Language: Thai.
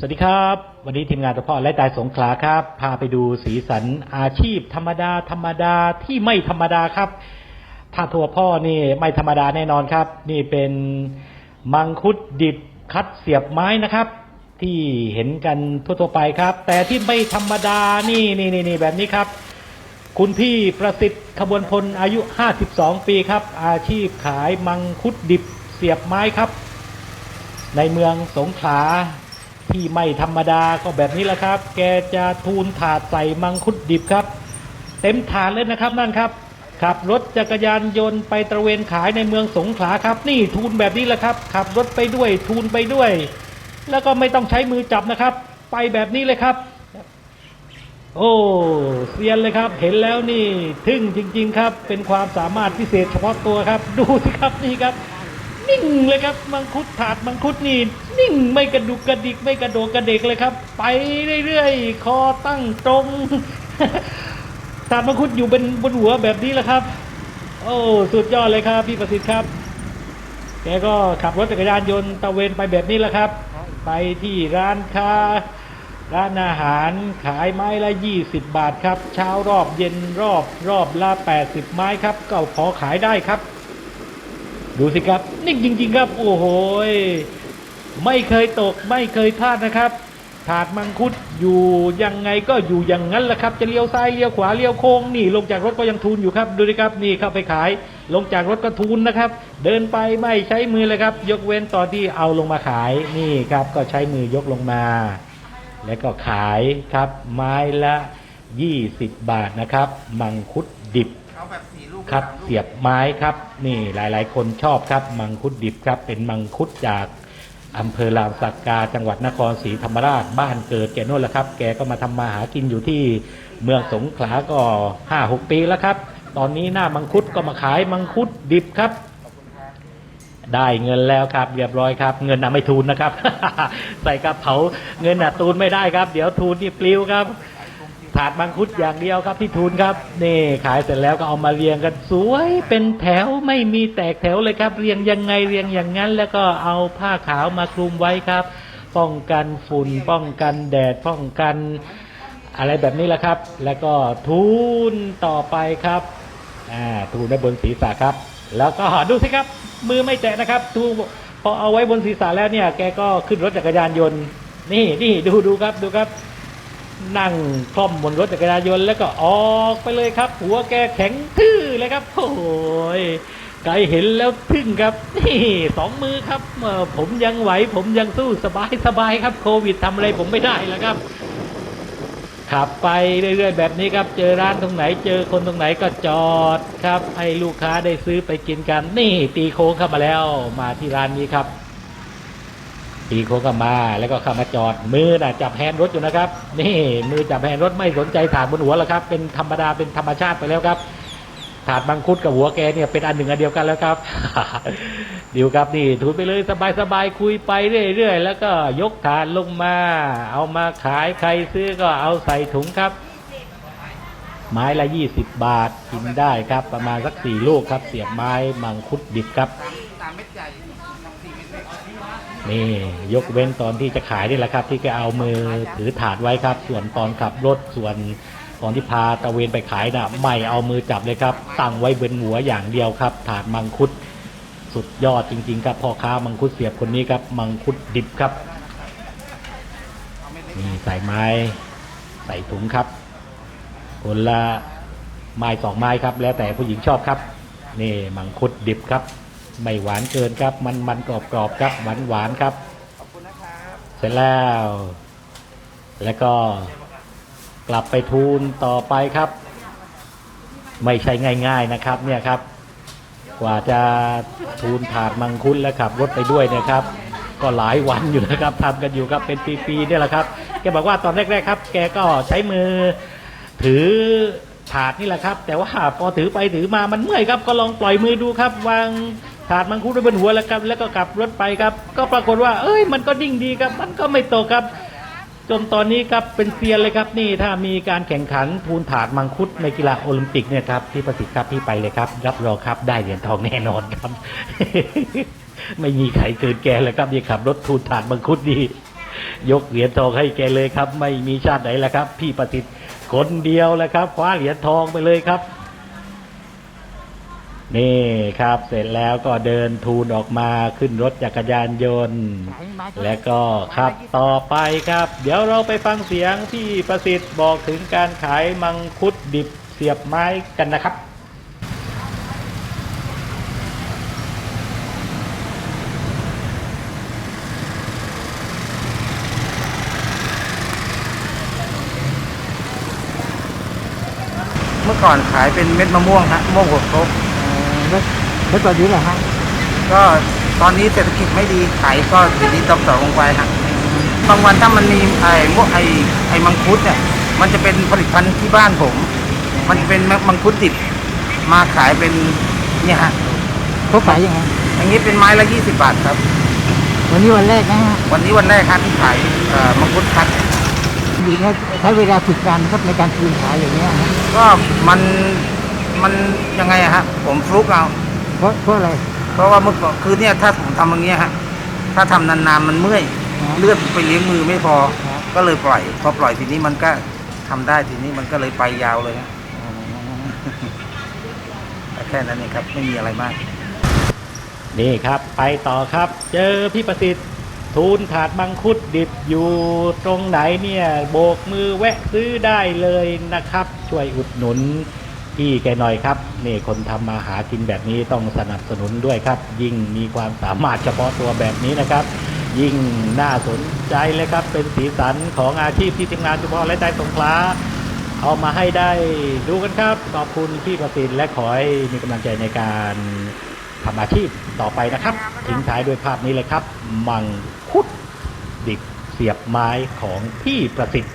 สวัสดีครับ วันนี้ทีมงานตัวพ่อและตายสงขลาครับ พาไปดูสีสันอาชีพธรรมดาธรรมดาที่ไม่ธรรมดาครับ ถ้าทัวพ่อนี่ไม่ธรรมดาแน่นอนครับ นี่เป็นมังคุดดิบคัดเสียบไม้นะครับ ที่เห็นกันทั่วๆไปครับ แต่ที่ไม่ธรรมดานี่นี่นี่นี่แบบนี้ครับ คุณพี่ประสิทธิ์ขบวนพลอายุ 52 ปีครับ อาชีพขายมังคุดดิบเสียบไม้ครับ ในเมืองสงขลา ที่ไม่ธรรมดาก็แบบนี้แหละครับ แกจะทูลถาดใส่มังคุดดิบครับ เต็มถาดเลยนะครับนั่นครับขับรถจักรยานยนต์ไปตระเวนขายในเมืองสงขลาครับ นี่ทูลแบบนี้แหละครับ ขับรถไปด้วยทูลไปด้วย แล้วก็ไม่ต้องใช้มือจับนะครับ ไปแบบนี้เลยครับ โอ้เซียนเลยครับ เห็นแล้วนี่ทึ่งจริง ๆ ครับ เป็นความสามารถพิเศษเฉพาะตัวครับ ดูสิครับนี่ครับ นิ่งเลยครับมังคุดถาดมังคุดนี่นิ่งไม่กระดุกกระดิกไม่กระโดดกระเดกเลยครับ ไปเรื่อยๆคอตั้งตรงถาดมังคุดอยู่บนบนหัวแบบนี้แหละครับ โอ้สุดยอดเลยครับ พี่ประสิทธิ์ครับแกก็ขับรถจักรยานยนต์ตะเวนไปแบบนี้แหละครับ ไปที่ร้านค้าร้านอาหารขายไม้ละ 20 บาทครับ เช้ารอบเย็นรอบรอบละ 80 ไม้ครับก็พอขายได้ครับ ดูสิครับ นิ่งจริง ๆ ครับ โอ้โหไม่เคยตกไม่เคยพลาดนะครับ ถาดมังคุดอยู่ยังไงก็อยู่อย่างนั้นแหละครับ จะเลี้ยวซ้ายเลี้ยวขวาเลี้ยวโค้งนี่ ลงจากรถก็ยังทูนอยู่ครับดูดิครับนี่เข้าไปขาย ลงจากรถก็ทูนนะครับ เดินไปไม่ใช้มือเลยครับ ยกเว้นตอนที่เอาลงมาขายนี่ครับ ก็ใช้มือยกลงมา แล้วก็ขายครับ ไม้ละ 20 บาทนะครับ มังคุดดิบ เอาแบบสี่ลูกครับสามลูก เสียบไม้ครับ นี่หลายๆ คนชอบครับ มังคุดดิบครับ เป็นมังคุดจากอำเภอลาวสักกา จังหวัดนครศรีธรรมราชบ้านเกิดแกโน่นแหละครับ แกก็มาทำมาหากินอยู่ที่เมืองสงขลาก็ห้าหกปีแล้วครับ ตอนนี้หน้ามังคุดก็มาขายมังคุดดิบครับ ได้เงินแล้วครับ เรียบร้อยครับ เงินน่ะไม่ทูนนะครับ ใส่กระเป๋าเงินน่ะ ทูนไม่ได้ครับ เดี๋ยวทูนนี่ปลิวครับ ถาดมังคุดอย่างเดียวครับที่ทูนครับนี่ขายเสร็จแล้วก็เอามาเรียงกันสวยเป็นแถวไม่มีแตกแถวเลยครับ เรียงยังไงเรียงอย่างนั้น แล้วก็เอาผ้าขาวมาคลุมไว้ครับ ป้องกันฝุ่น ป้องกันแดดป้องกันอะไรแบบนี้แหละครับ แล้วก็ทูนต่อไปครับอ่าทูนไว้บนศีรษะครับ แล้วก็ดูสิครับ มือไม่แตะนะครับ ทูพอเอาไว้บนศีรษะแล้วเนี่ย แกก็ขึ้นรถจักรยานยนต์ นี่นี่ดูดูครับดูครับ นั่งคล่อมบนรถจักรยานยนต์แล้วก็ออกไปเลยครับ หัวแกแข็งทื่อเลยครับ โอ้ยไกลเห็นแล้วทึ่งครับ นี่สองมือครับผมยังไหว ผมยังสู้สบายสบายครับ โควิดทำอะไรผมไม่ได้แล้วครับขับไปเรื่อยๆแบบนี้ครับ เจอร้านตรงไหน เจอคนตรงไหนก็จอดครับ ให้ลูกค้าได้ซื้อไปกินกัน นี่ตีโค้งเข้ามาแล้ว มาที่ร้านนี้ครับ ตีโค้งเข้ามาแล้วก็เข้ามาจอดมือน่ะจับแฮนด์รถอยู่นะครับ นี่มือจับแฮนด์รถไม่สนใจถาดบนหัวแล้วครับ เป็นธรรมดาเป็นธรรมชาติไปแล้วครับถาดบังคุดกับหัวแกเนี่ยเป็นอันหนึ่งอันเดียวกันแล้วครับดิวครับนี่ทุนไปเลยสบายๆคุยไปเรื่อยๆแล้วก็ยกถาดลงมา เอามาขายใครซื้อก็เอาใส่ถุงครับ ไม้ละยี่สิบบาทกินได้ครับ ประมาณสักสี่ลูกครับ เสียบไม้มังคุดดิบครับ นี่ยกเว้นตอนที่จะขายนี่แหละครับ ที่แกเอามือถือถาดไว้ครับ ส่วนตอนขับรถส่วนตอนที่พาตะเวนไปขายน่ะไม่เอามือจับเลยครับ ตั้งไว้บนหัวอย่างเดียวครับ ถาดมังคุด สุดยอดจริง ๆ ครับพ่อค้ามังคุดเสียบคนนี้ครับ มังคุดดิบครับนี่ใส่ไม้ใส่ถุงครับคนละไม้สองไม้ครับ แล้วแต่ผู้หญิงชอบครับ นี่มังคุดดิบครับ ไม่หวานเกินครับ มันมันกรอบกรอบครับหวานหวานครับ ขอบคุณนะครับเสร็จแล้ว แล้วก็กลับไปทูลต่อไปครับ ไม่ใช่ง่าย ๆนะครับ เนี่ยครับ กว่าจะทูลถาดมังคุดแล้วขับรถไปด้วยเนะครับ ก็หลายวันอยู่นะครับทำกันอยู่ครับเป็นปีๆเนี่ยแหละครับแกบอกว่าตอนแรกๆครับ แกก็ใช้มือถือถาดนี่แหละครับ แต่ว่าพอถือไปถือมามันเมื่อยครับ ก็ลองปล่อยมือดูครับ วาง ถาดมังคุดไว้บนหัวแล้วครับ แล้วก็ขับรถไปครับ ก็ปรากฏว่า เอ้ย มันก็ดิ่งดีครับ มันก็ไม่ตกครับ จนตอนนี้ครับเป็นเซียนเลยครับนี่ถ้ามีการแข่งขันทูลถาดมังคุดในกีฬาโอลิมปิกเนี่ยครับที่ประสิทธิ์ครับที่ไปเลยครับ รับรองครับได้เหรียญทองแน่นอนครับ ไม่มีใครเกินแกเลยครับนี่ขับรถทูลถาดมังคุดดียกเหรียญทองให้แกเลยครับ ไม่มีชาติไหนแหละครับ พี่ประสิทธิ์คนเดียวแหละครับคว้าเหรียญทองไปเลยครับ นี่ครับเสร็จแล้วก็เดินทูนออกมาขึ้นรถจักรยานยนต์ และก็ครับต่อไปครับ เดี๋ยวเราไปฟังเสียงที่ประสิทธิ์บอกถึงการขายมังคุดดิบเสียบไม้กันนะครับเมื่อก่อนขายเป็นเม็ดมะม่วงฮะมะม่วงหัวครก แล้วแล้วตอนนี้เหรอฮะก็ตอนนี้เศรษฐกิจไม่ดีขายก็เดี๋ยวนี้ต้องต่อลงไปฮะบางวันถ้ามันมีไอ้มวกไอ้ไอ้มังคุดเนี่ยมันจะเป็นผลิตภัณฑ์ที่บ้านผม มันจะเป็นมังคุดดิบมาขายเป็นเนี่ยฮะเขาขายยังไงอย่างนี้เป็นไม้ละ20บาทครับ วันนี้วันแรกนะฮะวันนี้วันแรกครับที่ขายเอ่อมังคุดคัดดีนะใช้เวลาฝึกการครับในการคืนขายอย่างเงี้ยฮะก็มันมันยังไงอะฮะผมฟลุกเอา เพราะเพราะอะไร เพราะว่าเมื่อก่อนคือเนี่ยถ้าผมทำอย่างเงี้ยฮะถ้าทำนานๆมันเมื่อยครับเลือดไปเลี้ยงมือไม่พอ ครับ ก็เลยปล่อย พอปล่อยทีนี้มันก็ทำได้ทีนี้มันก็เลยไปยาวเลยฮะแต่แค่นั้นเองครับ ไม่มีอะไรมาก นี่ครับไปต่อครับ เจอพี่ประสิทธิ์ทูนถาดมังคุดดิบอยู่ตรงไหนเนี่ยโบกมือแวะซื้อได้เลยนะครับ ช่วยอุดหนุน พี่แกหน่อยครับนี่คนทำมาหากินแบบนี้ต้องสนับสนุนด้วยครับ ยิ่งมีความสามารถเฉพาะตัวแบบนี้นะครับ ยิ่งน่าสนใจเลยครับ เป็นสีสันของอาชีพที่ทีมงานเฉพาะและใจสงขลาเอามาให้ได้ดูกันครับ ขอบคุณพี่ประสิทธิ์และขอให้มีกำลังใจในการทำอาชีพต่อไปนะครับ ทิ้งท้ายด้วยภาพนี้เลยครับ มังคุดดิบเสียบไม้ของพี่ประสิทธิ์